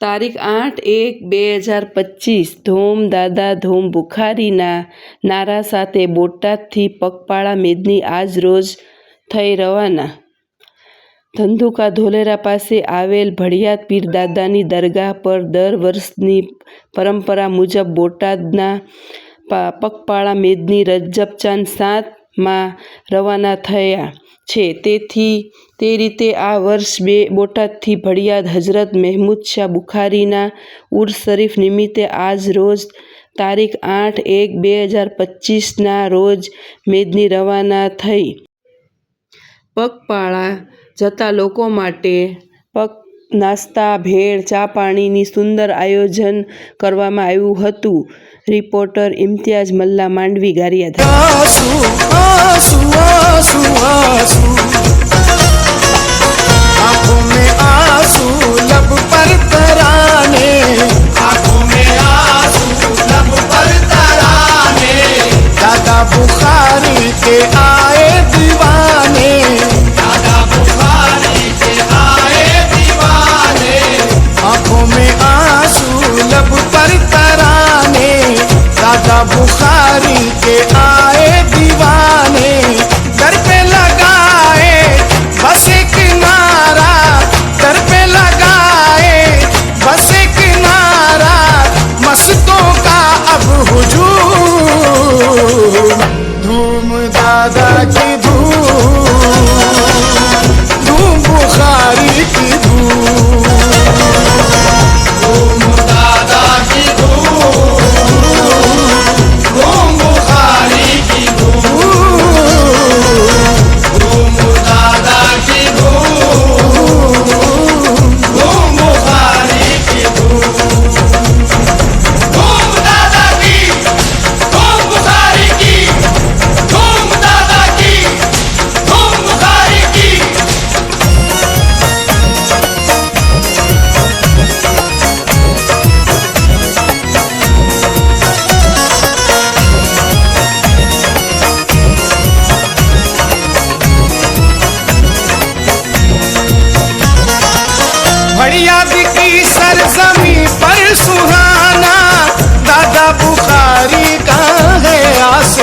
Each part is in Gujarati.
તારીખ આઠ એક બે હજાર પચીસ, ધૂમ દાદા ધૂમ બુખારીના નારા સાથે બોટાદથી પગપાળા મેદની આજ રોજ થઈ રવાના. ધંધુકા ધોલેરા પાસે આવેલ ભડિયાત પીર દાદાની દરગાહ પર દર વર્ષની પરંપરા મુજબ બોટાદના પગપાળા મેદની રજબચાંદ સાતમાં રવાના થયા. છે. તેથી તે રીતે આ વર્ષ બે બોટાદથી ભડિયાત હજરત મહેમૂદ શાહ બુખારીના ઉર્સ શરીફ નિમિત્તે આજ રોજ તારીખ આઠ એક બે હજાર પચીસના રોજ મેદની રવાના થઈ. પગપાળા જતા લોકો માટે પગ, નાસ્તા, ભેળ, ચા પાણીની સુંદર આયોજન કરવામાં આવ્યું હતું. રિપોર્ટર ઇમ્તિયાઝ મલ્લા માંડવી ગારિયા દાદા બુખારી કે આયે દીવાન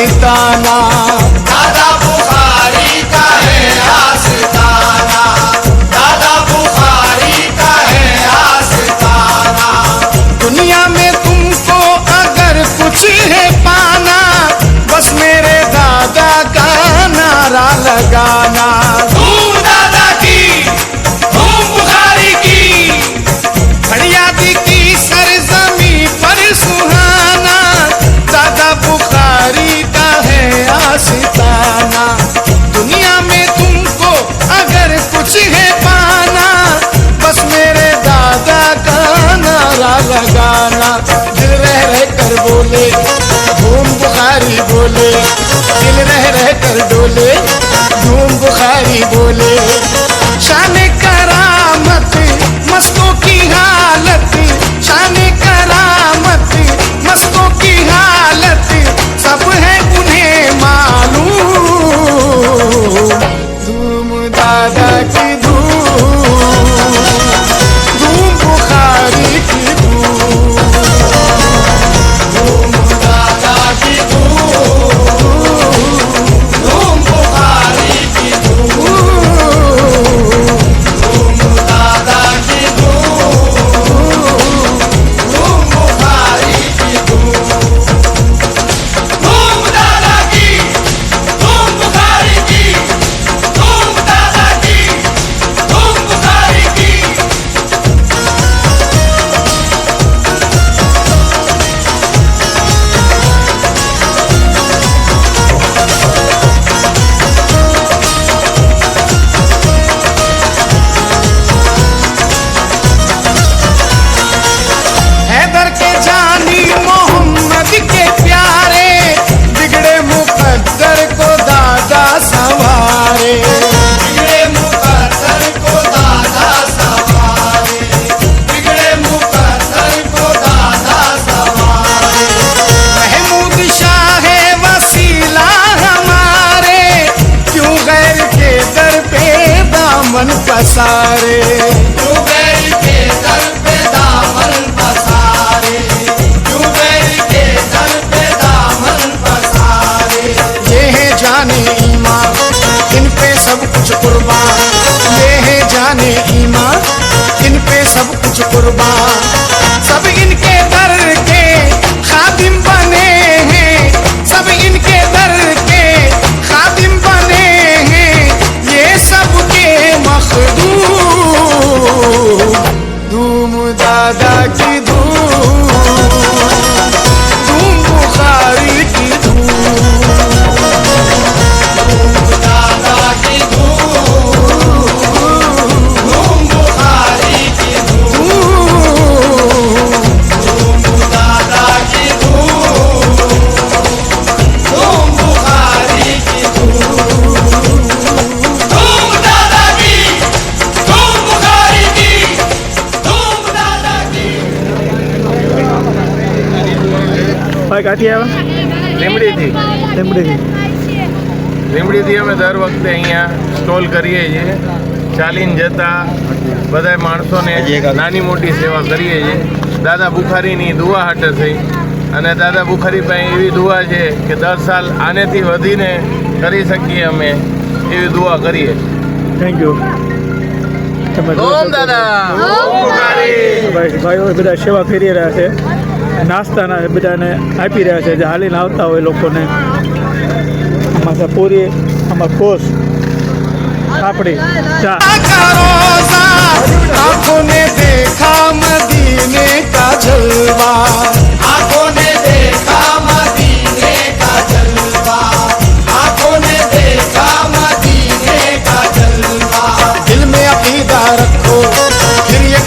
आस्ताना दादा बुखारी का है आस्ताना। दादा बुखारी का है आस्ताना। दुनिया में तुमको अगर कुछ है पाना बस मेरे दादा का नारा लगाना। બોલે ધૂમ બુખારી બોલે कुर्बान કાઠી આવ્યા? લીમડીથી. લીમડીથી. લીમડીથી અમે દર વખતે અહીંયા સ્ટોલ કરીએ છીએ. ચાલીને જતા બધા માણસોને નાની મોટી સેવા કરીએ છીએ. દાદા બુખારીની દુઆ હાટે થઈ. અને દાદા બુખારી પાસે એવી દુવા છે કે દર સાલ આનેથી વધીને કરી શકીએ અમે એવી દુઆ કરીએ. થેન્ક યુ ઓમ દાદા. ભાઈઓ બધા સેવા કરી રહ્યા છે. નાસ્તાના એ બધાને આપી રહ્યા છે જે હાલીને આવતા હોય લોકોને. આમાં છે પૂરી, આમાં કોસ આપણી ચા. આંખોને દેખા મદીને કા જલવા આંખોને આંખોને દેખા મદીને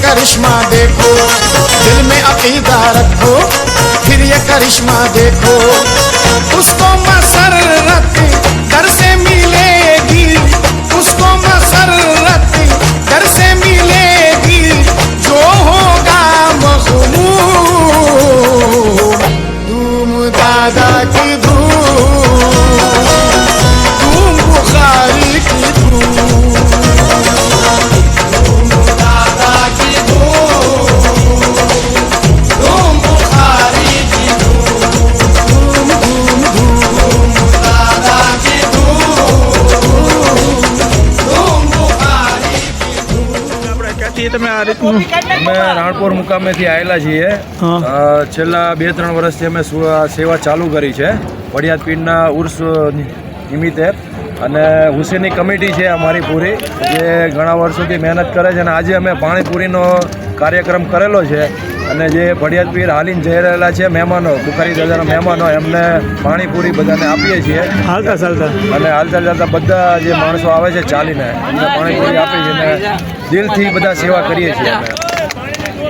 करिश्मा देखो दिल में अकीदा रखो फिर ये करिश्मा देखो उसको અમે રાણપુર મુકામેથી આવેલા છીએ. છેલ્લા બે ત્રણ વર્ષથી અમે સેવા ચાલુ કરી છે. વડિયાદ પીરના ઉર્સ નિમિત્તે. અને હુસેની કમિટી છે અમારી પૂરી જે ઘણા વર્ષોથી મહેનત કરે છે અને આજે અમે પાણીપુરીનો કાર્યક્રમ કરેલો છે. અને જે ફળિયાદ પીર હાલીને જઈ રહેલા છે મહેમાનો બુખારી દાદાના મહેમાનો એમને પાણીપુરી બધાને આપીએ છીએ. હાલતા ચાલતા. અને હાલતા ચાલતા બધા જે માણસો આવે છે ચાલીને એમને પાણીપુરી આપીએ છીએ અને દિલથી બધા સેવા કરીએ છીએ અમે.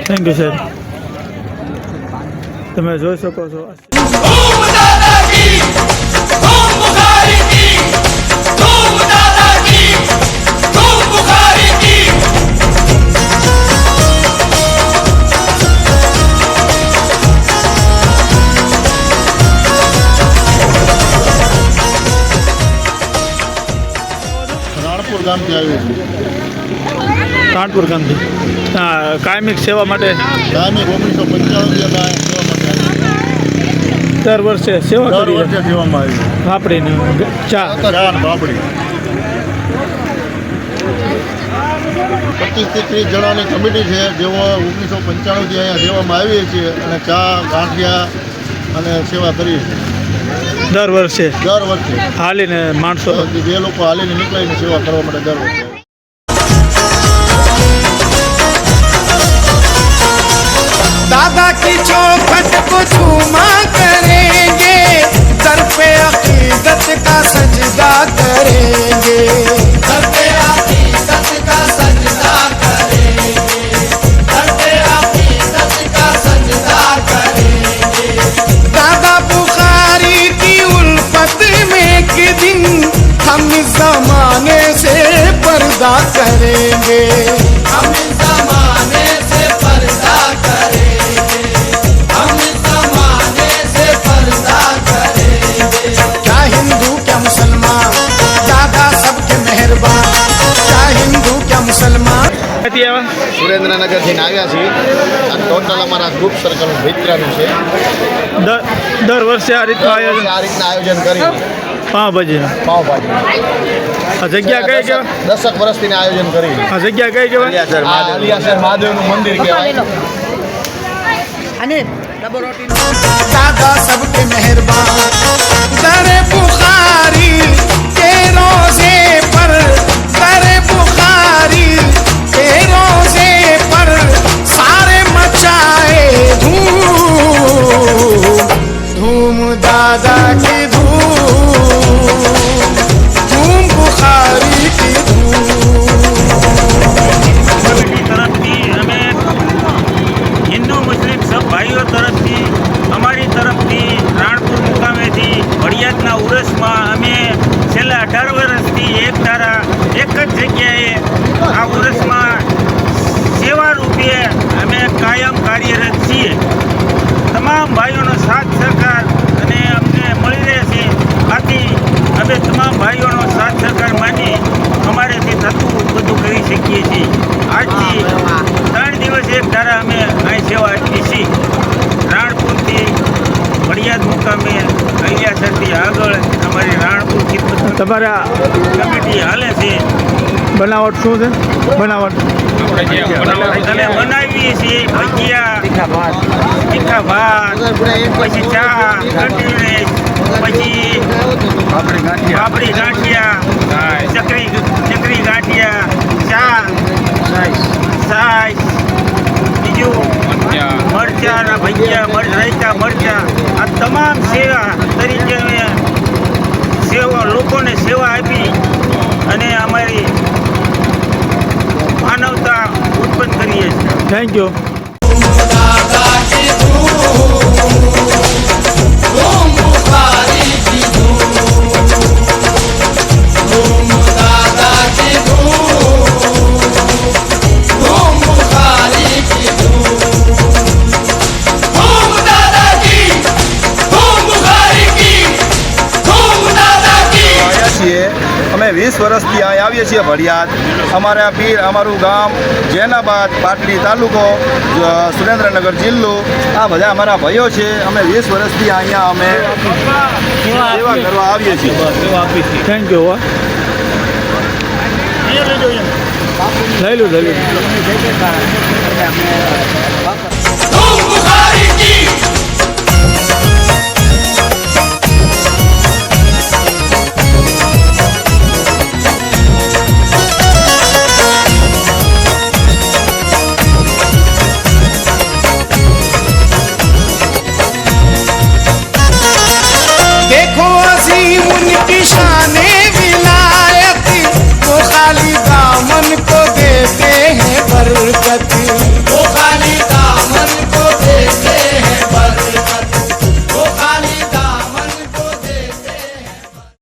થેન્ક યુ સર તમે જોઈ શકો છો. કાનપુર ગામથી. કાયમિક સેવા માટે દર વર્ષે સેવા કરી બાપડીને ચા. ચા પચીસથી ત્રીસ જણાની કમિટી છે જેઓ ઓગણીસો પંચાણુંથી અહીંયા સેવામાં આવીએ છીએ અને ચા ગાંઠિયા અને સેવા કરીએ છીએ. દર વર્ષે. દર વર્ષે. હાલીને માણસો. જે લોકો હાલીને નીકળીને સેવા કરવા માટે દર વર્ષે. सजदा करेंगे। दादा बुखारी की उल्फत में एक दिन हम जमाने से पर्दा करेंगे। સુરેન્દ્રનગરથી આવ્યા છીએ. ટોટલ અમારા ગ્રુપ સર્કલ મિત્રનું છે. દર વર્ષે આ રીતનું આયોજન? આ રીતના આયોજન કર્યું. પાવભાજી. પાવભાજી. જગ્યા કઈ કે દસક વર્ષથી આયોજન કર્યું. જગ્યા કઈ કહેવાય? મહાદેવનું. મંદિર કહેવાય. અને ડબલ રોટી દાદા એક ધારા એક જ જગ્યાએ આ વર્ષમાં સેવા રૂપે અમે કાયમ કાર્યરત છીએ. તમામ ભાઈઓનો સાથ સહકાર અને અમને મળી રહે છે આથી અમે તમામ ભાઈઓનો સાથ સહકાર માની અમારેથી થતું બધું કરી શકીએ છીએ. આજથી ત્રણ દિવસ એક ધારા અમે અહીં સેવા આપીએ છીએ. તમારે કમિટી હાલે છે. બનાવટ શું છે? બનાવટ. બનાવીએ છીએ ભજીયા તીખા ભાત પછી ચા પછી પાપડી ગાંઠિયા. ચકરી ચકરી ગાંઠિયા ચા સાઈસ બીજું મરચાના ભજીયા રાયતા મરચા. આ તમામ સેવા તરીકે અમે સેવા લોકોને સેવા આપી અને અમારી માનવતા ઉત્પન્ન કરીએ છીએ. થેન્ક યુ છીએ ભડિયાદ અમારા પીર અમારું ગામ જૈનાબાદ પાટડી તાલુકો સુરેન્દ્રનગર જિલ્લો આ બધા અમારા ભાઈઓ છે. અમે વીસ વર્ષથી અહીંયા અમે સેવા કરવા આવીએ છીએ. થેન્ક યુ લઈ લો લઈ લો. need.